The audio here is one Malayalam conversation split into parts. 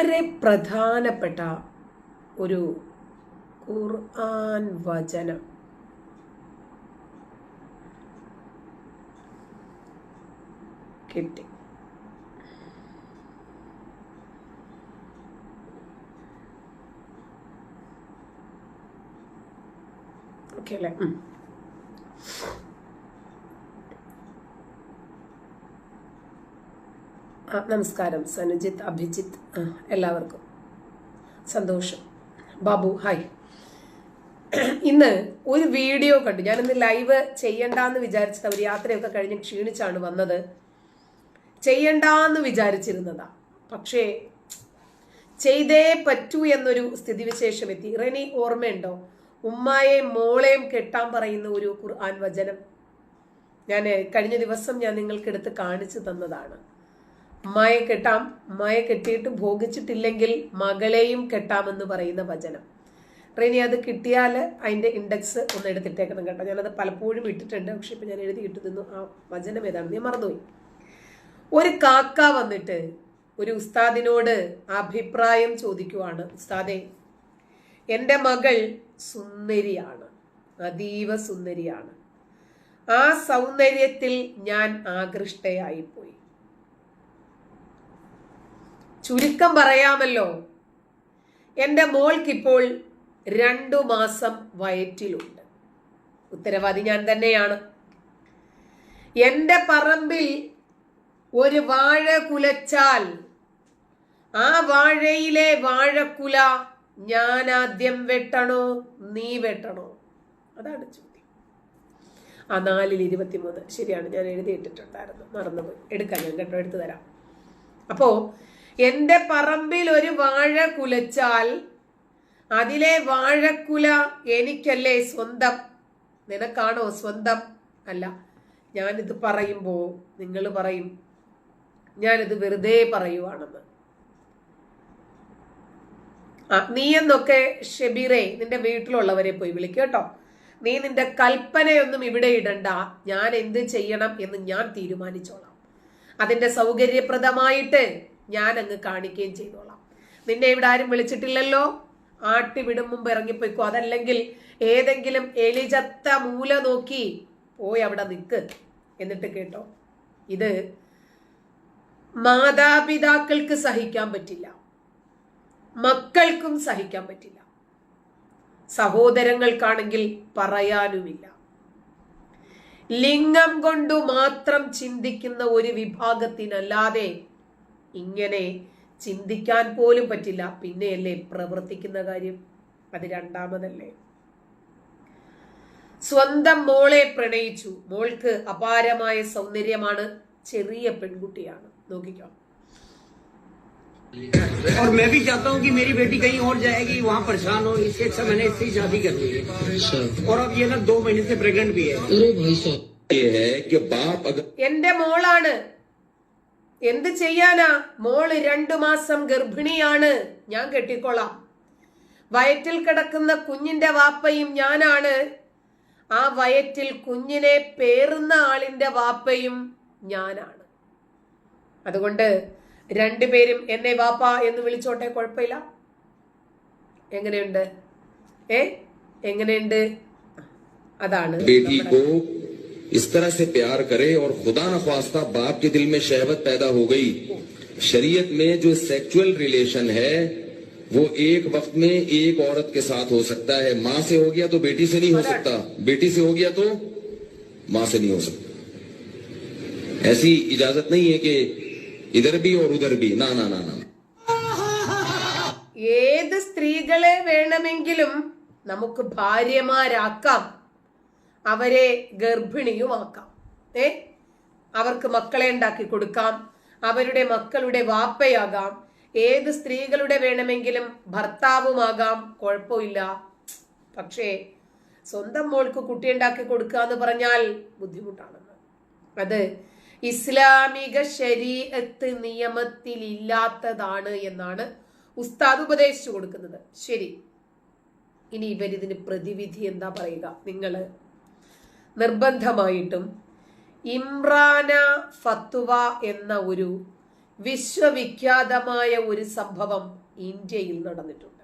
വളരെ പ്രധാനപ്പെട്ട ഒരു ഖുർആൻ വചനം. കിട്ടി. ഓക്കെ അല്ലേ ഉം. ആ, നമസ്കാരം സനുജിത്ത് അഭിജിത്ത് എല്ലാവർക്കും സന്തോഷം. ബാബു ഹായ് ഇന്ന് ഒരു വീഡിയോ കണ്ടു. ഞാനിന്ന് ലൈവ് ചെയ്യണ്ടെന്ന് വിചാരിച്ചത്. അവർ യാത്രയൊക്കെ കഴിഞ്ഞ് ക്ഷീണിച്ചാണ് വന്നത്. ചെയ്യണ്ടെന്ന് വിചാരിച്ചിരുന്നതാ. പക്ഷേ ചെയ്തേ പറ്റൂ എന്നൊരു സ്ഥിതിവിശേഷം എത്തി റെനി ഓർമ്മയുണ്ടോ? ഉമ്മായെയും മോളെയും കെട്ടാൻ പറയുന്ന ഒരു ഖുർആൻ വചനം. ഞാൻ കഴിഞ്ഞ ദിവസം ഞാൻ നിങ്ങൾക്കെടുത്ത് കാണിച്ചു തന്നതാണ്. ഉമ്മായെ കെട്ടാം മയ കെട്ടിയിട്ട് ഭോഗിച്ചിട്ടില്ലെങ്കിൽ മകളെയും കെട്ടാമെന്ന് പറയുന്ന വചനം. റെനി അത് കിട്ടിയാൽ അതിന്റെ ഇൻഡെക്സ് ഒന്ന് എടുത്തിട്ടേക്കണം കേട്ടോ. ഞാനത് പലപ്പോഴും ഇട്ടിട്ടുണ്ട് പക്ഷെ ഇപ്പം ഞാൻ എഴുതി കിട്ടുന്നു ആ വചനം ഏതാണെന്ന് ഞാൻ മറന്നുപോയി. ഒരു കാക്ക വന്നിട്ട് ഒരു ഉസ്താദിനോട് അഭിപ്രായം ചോദിക്കുവാണ്. ഉസ്താദെ എന്റെ മകൾ സുന്ദരിയാണ് അതീവ സുന്ദരിയാണ്. ആ സൗന്ദര്യത്തിൽ ഞാൻ ആകൃഷ്ടയായിപ്പോയി. ചുരുക്കം പറയാമല്ലോ. എന്റെ മോൾക്കിപ്പോൾ രണ്ടു മാസം വയറ്റിലുണ്ട്. ഉത്തരവാദി ഞാൻ തന്നെയാണ്. എന്റെ പറമ്പിൽ ഒരു വാഴ കുലച്ചാൽ ആ വാഴയിലെ വാഴക്കുല ഞാൻ ആദ്യം വെട്ടണോ നീ വെട്ടണോ? അതാണ് ചോദ്യം. ആ നാലിൽ ഇരുപത്തിമൂന്ന്. ശരിയാണ് ഞാൻ എഴുതിയിട്ടിട്ടുണ്ടായിരുന്നു. മറന്നുപോയി. എടുക്കാം ഞാൻ കേട്ടോ എടുത്തു തരാം. അപ്പോ എന്റെ പറമ്പിൽ ഒരു വാഴ കുലച്ചാൽ അതിലെ വാഴക്കുല എനിക്കല്ലേ സ്വന്തം? നിനക്കാണോ സ്വന്തം? അല്ല ഞാനിത് പറയുമ്പോൾ നിങ്ങൾ പറയും ഞാനിത് വെറുതെ പറയുവാണെന്ന്. ആ നീ എന്നൊക്കെ ഷെബീറെ നിന്റെ വീട്ടിലുള്ളവരെ പോയി വിളിക്കും കേട്ടോ. നീ നിന്റെ കൽപ്പനയൊന്നും ഇവിടെ ഇടണ്ട. ഞാൻ എന്ത് ചെയ്യണം എന്ന് ഞാൻ തീരുമാനിച്ചോളാം. അതിന്റെ സൗകര്യപ്രദമായിട്ട് ഞാൻ അങ്ങ് കാണിക്കുകയും ചെയ്തോളാം. നിന്നെ ഇവിടെ ആരും വിളിച്ചിട്ടില്ലല്ലോ? ആട്ടി വിടും മുമ്പ് ഇറങ്ങിപ്പോയിക്കോ. അതല്ലെങ്കിൽ ഏതെങ്കിലും എലിചത്ത മൂല നോക്കി പോയി അവിടെ നിൽക്ക് എന്നിട്ട് കേട്ടോ ഇത് മാതാപിതാക്കൾക്ക് സഹിക്കാൻ പറ്റില്ല. മക്കൾക്കും സഹിക്കാൻ പറ്റില്ല. സഹോദരങ്ങൾക്കാണെങ്കിൽ പറയാനുമില്ല. ലിംഗം കൊണ്ടു മാത്രം ചിന്തിക്കുന്ന ഒരു വിഭാഗത്തിനല്ലാതെ ഇങ്ങനെ ചിന്തിക്കാൻ പോലും പറ്റില്ല പിന്നെയല്ലേ പ്രവർത്തിക്കുന്ന കാര്യം അത് രണ്ടാമതല്ലേ സ്വന്തം മോളെ പ്രണയിച്ചു മോൾക്ക് അപാരമായ സൗന്ദര്യമാണ് ചെറിയ പെൺകുട്ടിയാണ് നോക്കിക്കോ और मैं भी चाहता हूँ कि मेरी बेटी कहीं और जाएगी वहाँ परेशान हो इससे अच्छा मैंने इससे ही शादी कर ली है और अब ये ना दो महीने से प्रेग्नेंट भी है अरे भाई साहब ये है कि बाप अगर എന്റെ മോളാണ് എന്ത് ചെയ്യാനാ? മോൾ രണ്ടു മാസം ഗർഭിണിയാണ്. ഞാൻ കെട്ടിക്കൊള്ളാം വയറ്റിൽ കിടക്കുന്ന കുഞ്ഞിന്റെ വാപ്പയും ഞാനാണ്. ആ വയറ്റിൽ കുഞ്ഞിനെ പേറുന്ന ആളിന്റെ വാപ്പയും ഞാനാണ്. അതുകൊണ്ട് രണ്ടുപേരും എന്നെ വാപ്പ എന്ന് വിളിച്ചോട്ടെ കുഴപ്പമില്ല. എങ്ങനെയുണ്ട്? ഏ? എങ്ങനെയുണ്ട്? അതാണ് इस तरह से प्यार करे और खुदा न ख्वास्ता बाप के दिल में शहवत पैदा हो गई शरीयत में जो सेक्सुअल रिलेशन है वो एक वक्त में एक औरत के साथ हो सकता है माँ से हो गया तो बेटी से नहीं हो सकता बेटी से हो गया तो माँ से नहीं हो सकता ऐसी इजाजत नहीं है कि इधर भी और उधर भी ना ना ना ना ഏത് സ്ത്രീകളെ വേണമെങ്കിലും നമുക്ക് ഭാര്യമാരാക്കാം അവരെ ഗർഭിണിയുമാക്കാം. ഏ? അവർക്ക് മക്കളെ ഉണ്ടാക്കി കൊടുക്കാം. അവരുടെ മക്കളുടെ വാപ്പയാകാം. ഏത് സ്ത്രീകളുടെ വേണമെങ്കിലും ഭർത്താവുമാകാം. കുഴപ്പമില്ല. പക്ഷേ സ്വന്തം മോൾക്ക് കുട്ടിയുണ്ടാക്കി കൊടുക്കുക എന്ന് പറഞ്ഞാൽ ബുദ്ധിമുട്ടാണെന്ന്. അത് ഇസ്ലാമിക ശരീഅത്ത് നിയമത്തിലില്ലാത്തതാണ് എന്നാണ് ഉസ്താദ് ഉപദേശിച്ചു കൊടുക്കുന്നത്. ശരി. ഇനി ഇവരിതിന് പ്രതിവിധി എന്താ പറയുക? നിങ്ങൾ നിർബന്ധമായിട്ടും ഇമ്രാന ഫത്തുവ എന്ന ഒരു വിശ്വവിഖ്യാതമായ ഒരു സംഭവം ഇന്ത്യയിൽ നടന്നിട്ടുണ്ട്.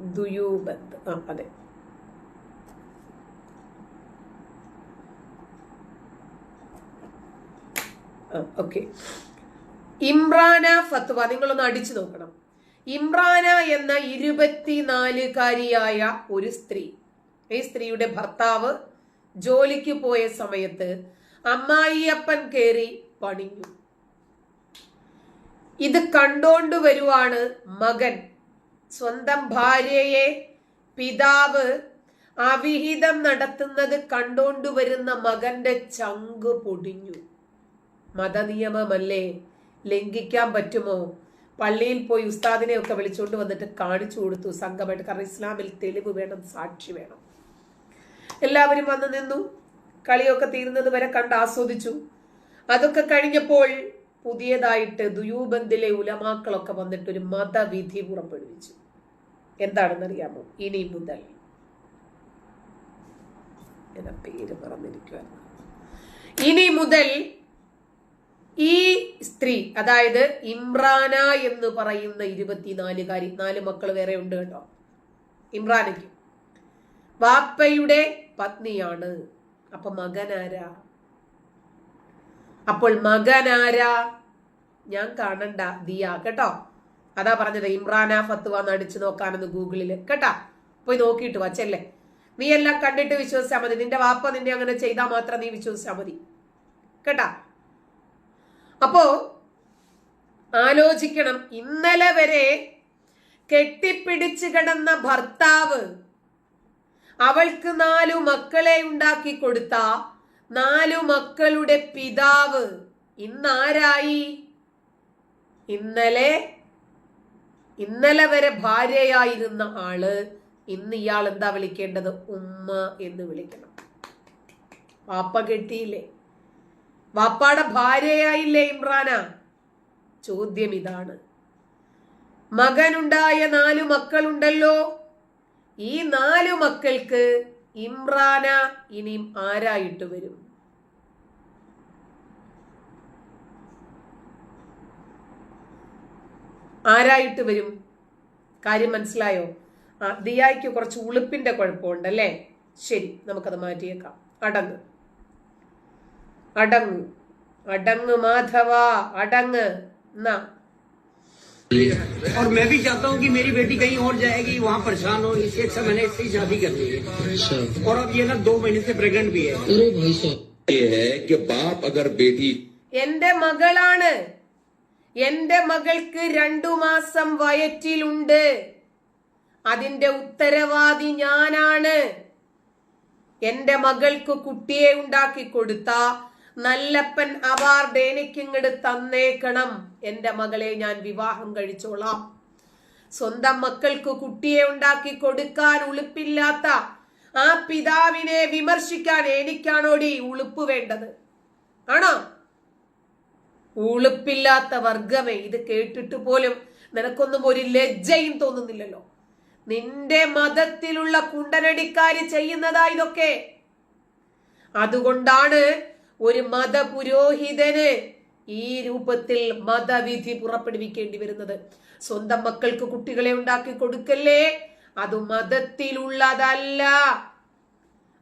ദുയൂബത്ത്. അതെ. ഓക്കെ. ഇമ്രാന ഫത്വ നിങ്ങളൊന്ന് അടിച്ചു നോക്കണം. ഇമ്രാന എന്ന ഇരുപത്തിനാലുകാരിയായ ഒരു സ്ത്രീ ഈ സ്ത്രീയുടെ ഭർത്താവ് ജോലിക്ക് പോയ സമയത്ത് അമ്മായിയപ്പൻ കയറി പണിഞ്ഞു. ഇത് കണ്ടോണ്ട് വരുവാണ് മകൻ. സ്വന്തം ഭാര്യയെ പിതാവ് അവിഹിതം നടത്തുന്നത് കണ്ടോണ്ട് വരുന്ന മകന്റെ ചങ്ക് പൊടിഞ്ഞു. മതനിയമമല്ലേ? ലംഘിക്കാൻ പറ്റുമോ? പള്ളിയിൽ പോയി ഉസ്താദിനെ ഒക്കെ വിളിച്ചുകൊണ്ട് വന്നിട്ട് കാണിച്ചു കൊടുത്തു സംഘമായിട്ട്. കാരണം ഇസ്ലാമിൽ തെളിവ് വേണം സാക്ഷി വേണം. എല്ലാവരും വന്നു നിന്നു. കളിയൊക്കെ തീരുന്നത് വരെ കണ്ട് ആസ്വദിച്ചു. അതൊക്കെ കഴിഞ്ഞപ്പോൾ പുതിയതായിട്ട് ദുയൂബന്ദിലെ ഉലമാക്കളൊക്കെ വന്നിട്ട് ഒരു മതവിധി പുറപ്പെടുവിച്ചു. എന്താണെന്നറിയാമോ? ഇനി മുതൽ പേര് മറന്നിരിക്കുവായിരുന്നു. ഇനി മുതൽ ഈ സ്ത്രീ അതായത് ഇമ്രാന എന്ന് പറയുന്ന ഇരുപത്തിനാലുകാരി നാല് മക്കൾ വേറെ ഉണ്ട് കേട്ടോ. ഇമ്രാനയ്ക്ക്. വാപ്പയുടെ പത്നിയാണ്. അപ്പൊ മകനാരാ? അപ്പോൾ മകനാരാ? ഞാൻ കാണണ്ട ദിയ കേട്ടോ? അതാ പറഞ്ഞത് ഇമ്രാന ഫത്വ എന്ന് അടിച്ചു നോക്കാനെന്ന് ഗൂഗിളിൽ കേട്ടാ? പോയി നോക്കിയിട്ട് വച്ചല്ലേ നീ എല്ലാം കണ്ടിട്ട് വിശ്വസിച്ചാൽ മതി. നിന്റെ വാപ്പ നിന്നെ അങ്ങനെ ചെയ്താൽ മാത്രം നീ വിശ്വസിച്ചാൽ മതി. കേട്ടാ? അപ്പോ ആലോചിക്കണം. ഇന്നലെ വരെ കെട്ടിപ്പിടിച്ചു കിടന്ന ഭർത്താവ് അവൾക്ക് നാലു മക്കളെ ഉണ്ടാക്കി കൊടുത്ത നാലു മക്കളുടെ പിതാവ് ഇന്നാരായി? ഇന്നലെ ഇന്നലെ വരെ ഭാര്യയായിരുന്ന ആൾ ഇന്ന് ഇയാൾ എന്താ വിളിക്കേണ്ടത്? ഉമ്മ എന്ന് വിളിക്കണം. വാപ്പ കെട്ടിയില്ലേ? വാപ്പാടെ ഭാര്യയായില്ലേ ഇമ്രാന? ചോദ്യം ഇതാണ്. മകനുണ്ടായ നാലു മക്കളുണ്ടല്ലോ. ഈ നാലു മക്കൾക്ക് ഇമ്രാന ഇനിയും ആരായിട്ട് വരും? ആരായിട്ട് വരും? കാര്യം മനസ്സിലായോ? ദിയായ്ക്ക് കുറച്ച് ഉളുപ്പിന്റെ കുഴപ്പമുണ്ടല്ലേ? ശരി നമുക്കത് മാറ്റിയേക്കാം. അടങ്ങ്. അടങ്ങ്. അടങ്ങ് മാധവ അടങ്ങ്. എന്നാ और मैं भी चाहता हूँ कि मेरी बेटी कहीं और जाएगी वहाँ परेशान हो इससे अच्छा मैंने इससे ही शादी कर ली है अच्छा और अब ये ना दो महीने से प्रेग्नेंट भी है अरे भाई साहब ये है कि बाप अगर बेटी എന്റെ മകളാണ് എന്റെ മകൾക്ക് രണ്ടു മാസം വയറ്റിലുണ്ട് അതിന്റെ ഉത്തരവാദി ഞാനാണ് എന്റെ മകൾക്ക് കുട്ടിയെ ഉണ്ടാക്കി കൊടുത്ത നല്ലപ്പൻ അവാർഡ് എനിക്കിങ്ങട് തന്നേക്കണം. എന്റെ മകളെ ഞാൻ വിവാഹം കഴിച്ചോളാം. സ്വന്തം മക്കൾക്ക് കുട്ടിയെ ഉണ്ടാക്കി കൊടുക്കാൻ ഉളുപ്പില്ലാത്ത ആ പിതാവിനെ വിമർശിക്കാൻ എനിക്കാണോടി ഉളുപ്പ് വേണ്ടത്? ആണോ? ഉളുപ്പില്ലാത്ത വർഗമേ ഇത് കേട്ടിട്ട് പോലും നിനക്കൊന്നും ഒരു ലജ്ജയും തോന്നുന്നില്ലല്ലോ. നിന്റെ മതത്തിലുള്ള കുണ്ടനടിക്കാര് ചെയ്യുന്നതാ ഇതൊക്കെ. അതുകൊണ്ടാണ് ഒരു മതപുരോഹിതന് ഈ രൂപത്തിൽ മതവിധി പുറപ്പെടുവിക്കേണ്ടി വരുന്നത്. സ്വന്തം മക്കൾക്ക് കുട്ടികളെ ഉണ്ടാക്കി കൊടുക്കല്ലേ? അത് മതത്തിലുള്ളതല്ല.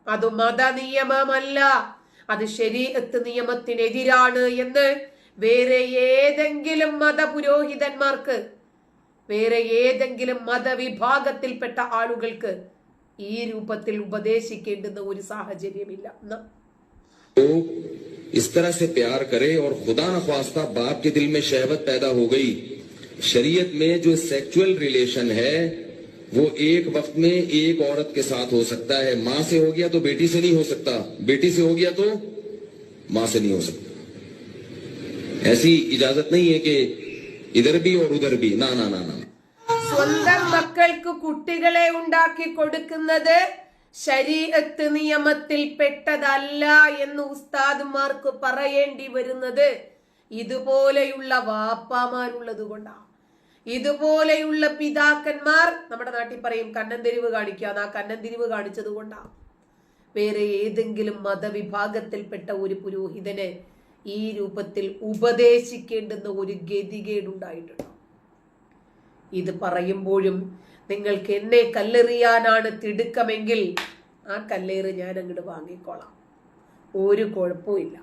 അത് മത നിയമമല്ല അത് ശരീരത്ത് നിയമത്തിനെതിരാണ് എന്ന് വേറെ ഏതെങ്കിലും മതപുരോഹിതന്മാർക്ക് വേറെ ഏതെങ്കിലും മതവിഭാഗത്തിൽപ്പെട്ട ആളുകൾക്ക് ഈ രൂപത്തിൽ ഉപദേശിക്കേണ്ടുന്ന ഒരു സാഹചര്യമില്ല. ന- लोग इस तरह से प्यार करे और खुदा न ख्वास्ता बाप के दिल में शहवत पैदा हो गई शरीयत में जो सेक्सुअल रिलेशन है वो एक वक्त में एक औरत के साथ हो सकता है माँ से हो गया तो बेटी से नहीं हो सकता बेटी से हो गया तो माँ से नहीं हो सकता ऐसी इजाजत नहीं है कि इधर भी और उधर भी ना ना ना ना സ്വന്തം മക്കൾക്ക് കുട്ടികളെ ഉണ്ടാക്കി കൊടുക്കുന്നത് ശരീരത്ത് നിയമത്തിൽ പെട്ടതല്ല എന്ന് ഉസ്താദുമാർക്ക് പറയേണ്ടി വരുന്നത് ഇതുപോലെയുള്ള വാപ്പാമാരുള്ളത് കൊണ്ടാണ് ഇതുപോലെയുള്ള പിതാക്കന്മാർ നമ്മുടെ നാട്ടിൽ പറയും കണ്ണന്തിരിവ് കാണിക്കുക ആ കണ്ണന്തിരിവ് കാണിച്ചത് കൊണ്ടാണ് വേറെ ഏതെങ്കിലും മതവിഭാഗത്തിൽപ്പെട്ട ഒരു പുരോഹിതനെ ഈ രൂപത്തിൽ ഉപദേശിക്കേണ്ടുന്ന ഒരു ഗതികേടുണ്ടായിട്ടുണ്ടോ? ഇത് പറയുമ്പോഴും നിങ്ങൾക്ക് എന്നെ കല്ലെറിയാനാണ് തിടുക്കമെങ്കിൽ ആ കല്ലേറ് ഞാൻ അങ്ങോട്ട് വാങ്ങിക്കോളാം. ഒരു കുഴപ്പമില്ല